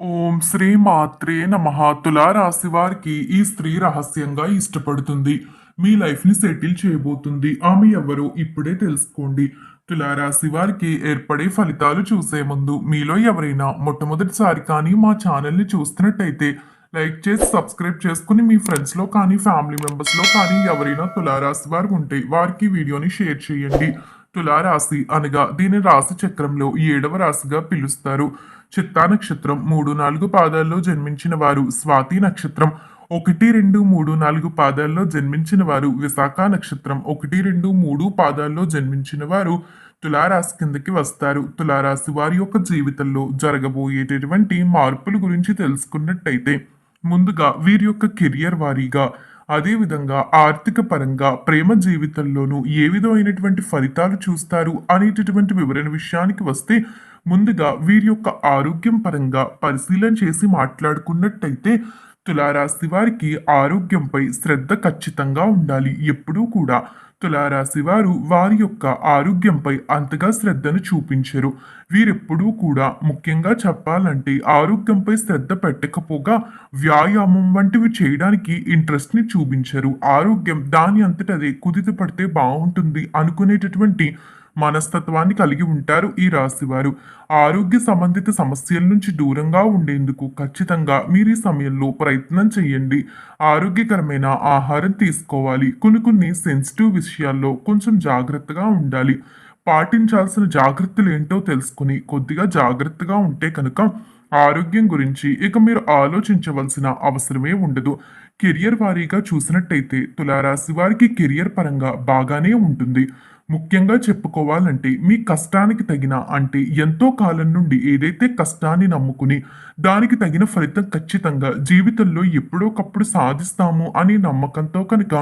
ఓం శ్రీ మాత్రే నమః. తులా రాశి వారికి ఈ స్త్రీ రహస్యంగా ఇష్టపడుతుంది. మీ లైఫ్ని సెటిల్ చేయబోతుంది. ఆమె ఎవరో ఇప్పుడే తెలుసుకోండి. తులారాశి వారికి ఏర్పడే ఫలితాలు చూసే ముందు మీలో ఎవరైనా మొట్టమొదటిసారి కానీ మా ఛానల్ని చూస్తున్నట్టయితే లైక్ చేసి సబ్స్క్రైబ్ చేసుకుని మీ ఫ్రెండ్స్లో కానీ ఫ్యామిలీ మెంబర్స్లో కానీ ఎవరైనా తులారాశి వారు ఉంటే వారికి వీడియోని షేర్ చేయండి. తులారాశి అనగా దీని రాశి చక్రంలో ఏడవ రాశిగా పిలుస్తారు. చిత్తా నక్షత్రం మూడు నాలుగు పాదాల్లో జన్మించిన వారు స్వాతి నక్షత్రం ఒకటి రెండు మూడు నాలుగు పాదాల్లో జన్మించిన వారు విశాఖ నక్షత్రం ఒకటి రెండు మూడు పాదాల్లో జన్మించిన వారు తులారాశి కిందకి వస్తారు. తులారాశి వారి యొక్క జీవితంలో జరగబోయేటటువంటి మార్పుల గురించి తెలుసుకున్నట్టయితే ముందుగా వీరి యొక్క కెరియర్ వారీగా అదేవిధంగా ఆర్థిక పరంగా ప్రేమ జీవితంలోనూ ఏ విధమైనటువంటి ఫలితాలు చూస్తారు అనేటటువంటి వివరణ విషయానికి వస్తే ముందుగా వీరి యొక్క ఆరోగ్యం పరంగా పరిశీలన చేసి మాట్లాడుకున్నట్టయితే తులారాశి వారికి ఆరోగ్యంపై శ్రద్ధ ఖచ్చితంగా ఉండాలి. ఎప్పుడూ కూడా తులారాశి వారు వారి యొక్క ఆరోగ్యంపై అంతగా శ్రద్ధను చూపించరు. వీరెప్పుడూ కూడా ముఖ్యంగా చెప్పాలంటే ఆరోగ్యంపై శ్రద్ధ పెట్టకపోగా వ్యాయామం వంటివి చేయడానికి ఇంట్రెస్ట్ని చూపించరు. ఆరోగ్యం దాని అంతటదే కుదిత పడితే బాగుంటుంది అనుకునేటటువంటి మనస్తత్వాన్ని కలిగి ఉంటారు ఈ రాశివారు. ఆరోగ్య సంబంధిత సమస్యల నుంచి దూరంగా ఉండేందుకు ఖచ్చితంగా మీరు ఈ సమయంలో ప్రయత్నం చేయండి. ఆరోగ్యకరమైన ఆహారం తీసుకోవాలి. కొన్ని కొన్ని సెన్సిటివ్ విషయాల్లో కొంచెం జాగ్రత్తగా ఉండాలి. పాటించాల్సిన జాగ్రత్తలు ఏంటో తెలుసుకుని కొద్దిగా జాగ్రత్తగా ఉంటే కనుక ఆరోగ్యం గురించి ఇక మీరు ఆలోచించవలసిన అవసరమే ఉండదు. కెరియర్ వారీగా చూసినట్టయితే తులారాశి వారికి కెరియర్ పరంగా బాగానే ఉంటుంది. ముఖ్యంగా చెప్పుకోవాలంటే మీ కష్టానికి తగిన అంటే ఎంతో కాలం నుండి ఏదైతే కష్టాన్ని నమ్ముకుని దానికి తగిన ఫలితం ఖచ్చితంగా జీవితంలో ఎప్పుడోకప్పుడు సాధిస్తాము అనే నమ్మకంతో కనుక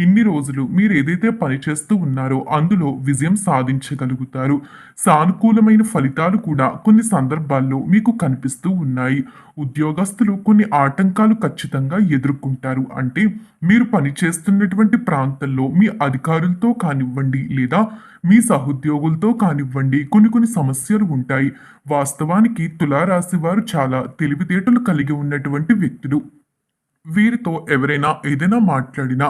ఇన్ని రోజులు మీరు ఏదైతే పని చేస్తూ ఉన్నారో అందులో విజయం సాధించగలుగుతారు. సానుకూలమైన ఫలితాలు కూడా కొన్ని సందర్భాల్లో మీకు కనిపిస్తూ ఉన్నాయి. ఉద్యోగస్తులు కొన్ని ఆటంకాలు ఖచ్చితంగా ఎదుర్కొంటారు. అంటే మీరు పని చేస్తున్నటువంటి ప్రాంతంలో మీ అధికారులతో కానివ్వండి లేదా మీ సహోద్యోగులతో కానివ్వండి కొన్ని కొన్ని సమస్యలు ఉంటాయి. వాస్తవానికి తులారాశి వారు చాలా తెలివితేటలు కలిగి ఉన్నటువంటి వ్యక్తులు. వీరితో ఎవరైనా ఏదైనా మాట్లాడినా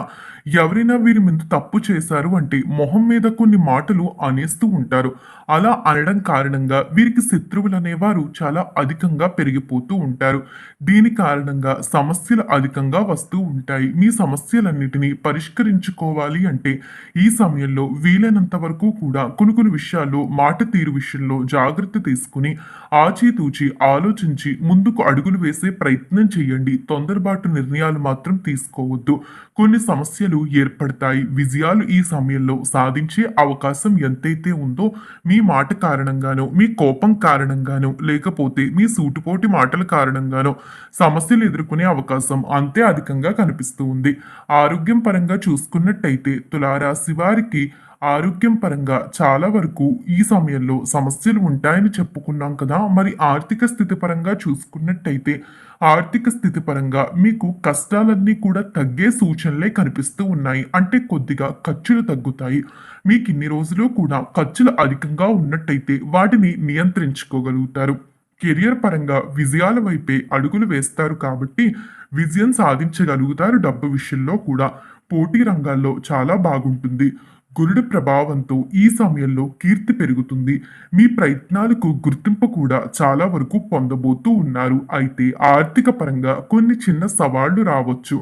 ఎవరైనా వీరి మీద తప్పు చేశారు అంటే మొహం మీద కొన్ని మాటలు అనేస్తూ ఉంటారు. అలా అనడం కారణంగా వీరికి శత్రువులు అనేవారు చాలా అధికంగా పెరిగిపోతూ ఉంటారు. దీని కారణంగా సమస్యలు అధికంగా వస్తూ ఉంటాయి. మీ సమస్యలన్నిటినీ పరిష్కరించుకోవాలి అంటే ఈ సమయంలో వీలైనంత వరకు కూడా కొన్ని కొన్ని విషయాల్లో మాట తీరు విషయంలో జాగ్రత్త తీసుకుని ఆచితూచి ఆలోచించి ముందుకు అడుగులు వేసే ప్రయత్నం చేయండి. తొందరబాటు నిర్ణయాలు మాత్రం తీసుకోవద్దు. కొన్ని సమస్యలు ఏర్పడతాయి. విజయాలు ఈ సమయంలో సాధించే అవకాశం ఎంతైతే ఉందో మీ మాట కారణంగానో మీ కోపం కారణంగానో లేకపోతే మీ సూటుపోటి మాటల కారణంగానో సమస్యలు ఎదుర్కొనే అవకాశం అంతే అధికంగా కనిపిస్తూ ఉంది. ఆరోగ్యం పరంగా చూసుకున్నట్టయితే తులారాశి వారికి ఆరోగ్యం పరంగా చాలా వరకు ఈ సమయంలో సమస్యలు ఉంటాయని చెప్పుకున్నాం కదా. మరి ఆర్థిక స్థితి పరంగా చూసుకున్నట్టయితే ఆర్థిక స్థితి పరంగా మీకు కష్టాలన్నీ కూడా తగ్గే సూచనలే కనిపిస్తూ ఉన్నాయి. అంటే కొద్దిగా ఖర్చులు తగ్గుతాయి. మీకు ఇన్ని రోజులు కూడా ఖర్చులు అధికంగా ఉన్నట్టయితే వాటిని నియంత్రించుకోగలుగుతారు. కెరియర్ పరంగా విజయాల వైపే అడుగులు వేస్తారు కాబట్టి విజయం సాధించగలుగుతారు డబ్బు విషయంలో కూడా. పోటీ రంగాల్లో చాలా బాగుంటుంది. గురుడి ప్రభావంతో ఈ సమయంలో కీర్తి పెరుగుతుంది. మీ ప్రయత్నాలకు గుర్తింపు కూడా చాలా వరకు పొందబోతూ ఉన్నారు. అయితే ఆర్థిక పరంగా కొన్ని చిన్న సవాళ్ళు రావచ్చు.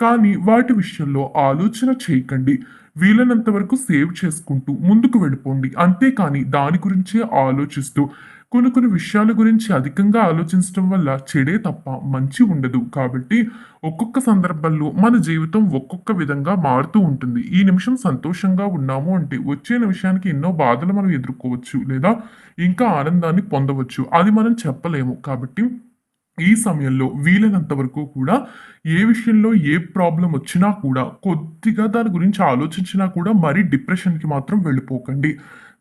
కానీ వాటి విషయంలో ఆలోచన చేయకండి. వీలైనంత వరకు సేవ్ చేసుకుంటూ ముందుకు వెళ్ళిపోండి. అంతేకాని దాని గురించే ఆలోచిస్తూ కొన్ని కొన్ని విషయాల గురించి అధికంగా ఆలోచించడం వల్ల చెడే తప్ప మంచి ఉండదు. కాబట్టి ఒక్కొక్క సందర్భంలో మన జీవితం ఒక్కొక్క విధంగా మారుతూ ఉంటుంది. ఈ నిమిషం సంతోషంగా ఉన్నాము అంటే వచ్చే నిమిషానికి ఎన్నో బాధలు మనం ఎదుర్కోవచ్చు లేదా ఇంకా ఆనందాన్ని పొందవచ్చు. అది మనం చెప్పలేము. కాబట్టి ఈ సమయంలో వీలైనంత వరకు కూడా ఏ విషయంలో ఏ ప్రాబ్లం వచ్చినా కూడా కొద్దిగా దాని గురించి ఆలోచించినా కూడా మరీ డిప్రెషన్కి మాత్రం వెళ్ళిపోకండి.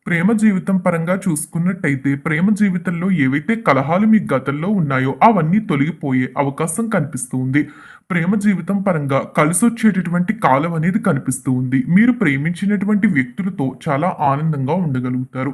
ప్రేమ జీవితం పరంగా చూసుకున్నట్టయితే ప్రేమ జీవితంలో ఏవైతే కలహాలు మీ గతంలో ఉన్నాయో అవన్నీ తొలగిపోయే అవకాశం కనిపిస్తూ ఉంది. ప్రేమ జీవితం పరంగా కలిసొచ్చేటటువంటి కాలం అనేది కనిపిస్తూ ఉంది. మీరు ప్రేమించినటువంటి వ్యక్తులతో చాలా ఆనందంగా ఉండగలుగుతారు.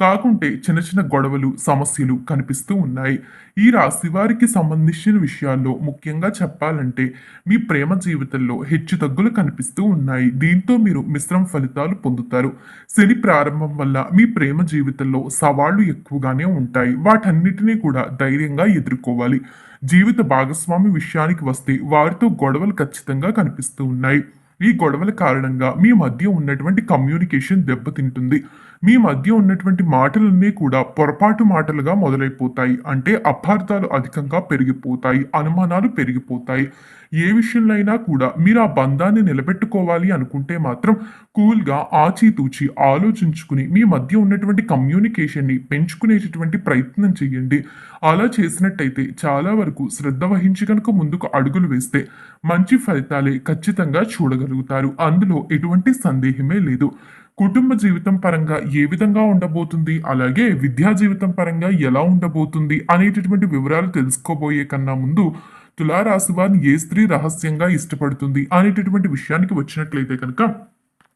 కాకుంటే చిన్న చిన్న గొడవలు సమస్యలు కనిపిస్తూ ఉన్నాయి. ఈ రాశి వారికి సంబంధించిన విషయాల్లో ముఖ్యంగా చెప్పాలంటే మీ ప్రేమ జీవితంలో హెచ్చు తగ్గులు కనిపిస్తూ ఉన్నాయి. దీంతో మీరు మిశ్రమ ఫలితాలు పొందుతారు. శని ప్రారంభం వల్ల మీ ప్రేమ జీవితంలో సవాళ్ళు ఎక్కువగానే ఉంటాయి. వాటన్నిటినీ కూడా ధైర్యంగా ఎదుర్కోవాలి. జీవిత భాగస్వామి విషయానికి వస్తే వారితో గొడవలు ఖచ్చితంగా కనిపిస్తూ ఉన్నాయి. ఈ గొడవల కారణంగా మీ మధ్య ఉన్నటువంటి కమ్యూనికేషన్ దెబ్బతింటుంది. మీ మధ్య ఉన్నటువంటి మాటలన్నీ కూడా పొరపాటు మాటలుగా మొదలైపోతాయి. అంటే అపార్థాలు అధికంగా పెరిగిపోతాయి. అనుమానాలు పెరిగిపోతాయి. ఏ విషయంలో అయినా కూడా మీరు ఆ బంధాన్ని నిలబెట్టుకోవాలి అనుకుంటే మాత్రం కూల్గా ఆచితూచి ఆలోచించుకుని మీ మధ్య ఉన్నటువంటి కమ్యూనికేషన్ని పెంచుకునేటటువంటి ప్రయత్నం చేయండి. అలా చేసినట్టయితే చాలా వరకు శ్రద్ధ వహించి కనుక ముందుకు అడుగులు వేస్తే మంచి ఫలితాలే ఖచ్చితంగా చూడగలుగుతారు. అందులో ఎటువంటి సందేహమే లేదు. కుటుంబ జీవితం పరంగా ఏ విధంగా ఉండబోతుంది? అలాగే విద్యా జీవితం పరంగా ఎలా ఉండబోతుంది? అనేటటువంటి వివరాలు తెలుసుకోబోయే కన్నా ముందు తులారాశి వారిని ఏ స్త్రీ రహస్యంగా ఇష్టపడుతుంది అనేటటువంటి విషయానికి వచ్చినట్లయితే కనుక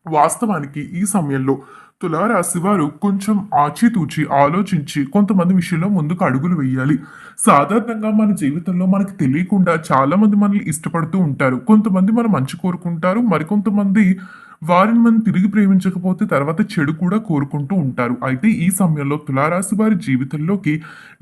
వాస్తవానికి ఈ సమయంలో తులారాశి వారు కొంచెం ఆచితూచి ఆలోచించి కొంతమంది విషయంలో ముందుకు అడుగులు వేయాలి. సాధారణంగా మన జీవితంలో మనకు తెలియకుండా చాలామంది మనల్ని ఇష్టపడుతూ ఉంటారు. కొంతమంది మనం మంచి కోరుకుంటారు. మరికొంతమంది వారిని మనం తిరిగి ప్రేమించకపోతే తర్వాత చెడు కూడా కోరుకుంటూ ఉంటారు. అయితే ఈ సమయంలో తులారాశి వారి జీవితంలోకి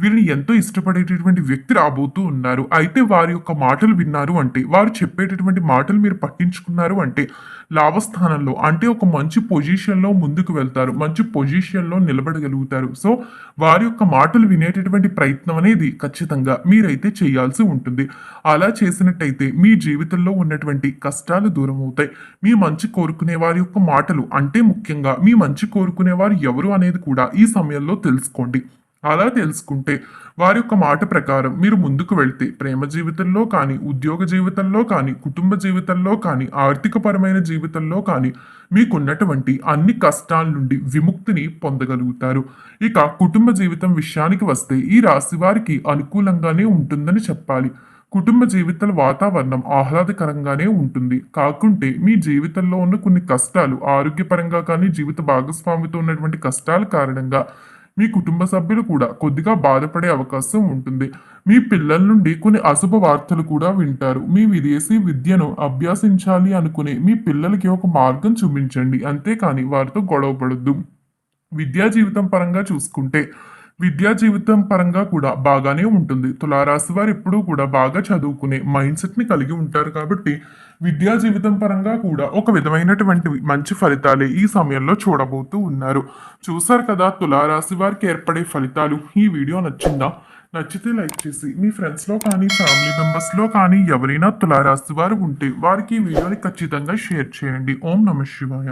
వీరిని ఎంతో ఇష్టపడేటటువంటి వ్యక్తి రాబోతూ ఉన్నారు. అయితే వారి యొక్క మాటలు విన్నారు అంటే వారు చెప్పేటటువంటి మాటలు మీరు పట్టించుకున్నారు అంటే లాభస్థానంలో అంటే ఒక మంచి పొజిషన్లో ముందుకు వెళ్తారు మంచి పొజిషన్లో నిలబడగలుగుతారు. సో వారి యొక్క మాటలు వినేటటువంటి ప్రయత్నం అనేది ఖచ్చితంగా మీరైతే చేయాల్సి ఉంటుంది. అలా చేసినట్టయితే మీ జీవితంలో ఉన్నటువంటి కష్టాలు దూరం అవుతాయి మీ మంచి కోరుకునే వారి యొక్క మాటలు. అంటే ముఖ్యంగా మీ మంచి కోరుకునే వారు ఎవరు అనేది కూడా ఈ సమయంలో తెలుసుకోండి. అలా తెలుసుకుంటే వారి యొక్క మాట ప్రకారం మీరు ముందుకు వెళ్తే ప్రేమ జీవితంలో కానీ ఉద్యోగ జీవితంలో కానీ కుటుంబ జీవితంలో కానీ ఆర్థికపరమైన జీవితంలో కానీ మీకున్నటువంటి అన్ని కష్టాల నుండి విముక్తిని పొందగలుగుతారు. ఇక కుటుంబ జీవితం విషయానికి వస్తే ఈ రాశి వారికి అనుకూలంగానే ఉంటుందని చెప్పాలి. కుటుంబ జీవితాల వాతావరణం ఆహ్లాదకరంగానే ఉంటుంది. కాకుంటే మీ జీవితంలో ఉన్న కొన్ని కష్టాలు ఆరోగ్యపరంగా కానీ జీవిత భాగస్వామితో ఉన్నటువంటి కష్టాల కారణంగా మీ కుటుంబ సభ్యులు కూడా కొద్దిగా బాధపడే అవకాశం ఉంటుంది. మీ పిల్లల నుండి కొన్ని అశుభ వార్తలు కూడా వింటారు. మీ విదేశీ విద్యను అభ్యసించాలి అనుకునే మీ పిల్లలకి ఒక మార్గం చూపించండి. అంతేకాని వారితో గొడవ పడద్దు విద్యా జీవితం పరంగా చూసుకుంటే విద్యా జీవితం పరంగా కూడా బాగానే ఉంటుంది. తులారాశి వారు ఎప్పుడూ కూడా బాగా చదువుకునే మైండ్ సెట్ని కలిగి ఉంటారు కాబట్టి విద్యా జీవితం పరంగా కూడా ఒక విధమైనటువంటి మంచి ఫలితాలే ఈ సమయంలో చూడబోతూ ఉన్నారు. చూసారు కదా తులారాశి వారికి ఏర్పడే ఫలితాలు. ఈ వీడియో నచ్చిందా? నచ్చితే లైక్ చేసి మీ ఫ్రెండ్స్లో కానీ ఫ్యామిలీ మెంబర్స్లో కానీ ఎవరైనా తులారాశి వారు ఉంటే వారికి ఈ వీడియోని ఖచ్చితంగా షేర్ చేయండి. ఓం నమ శివాయ.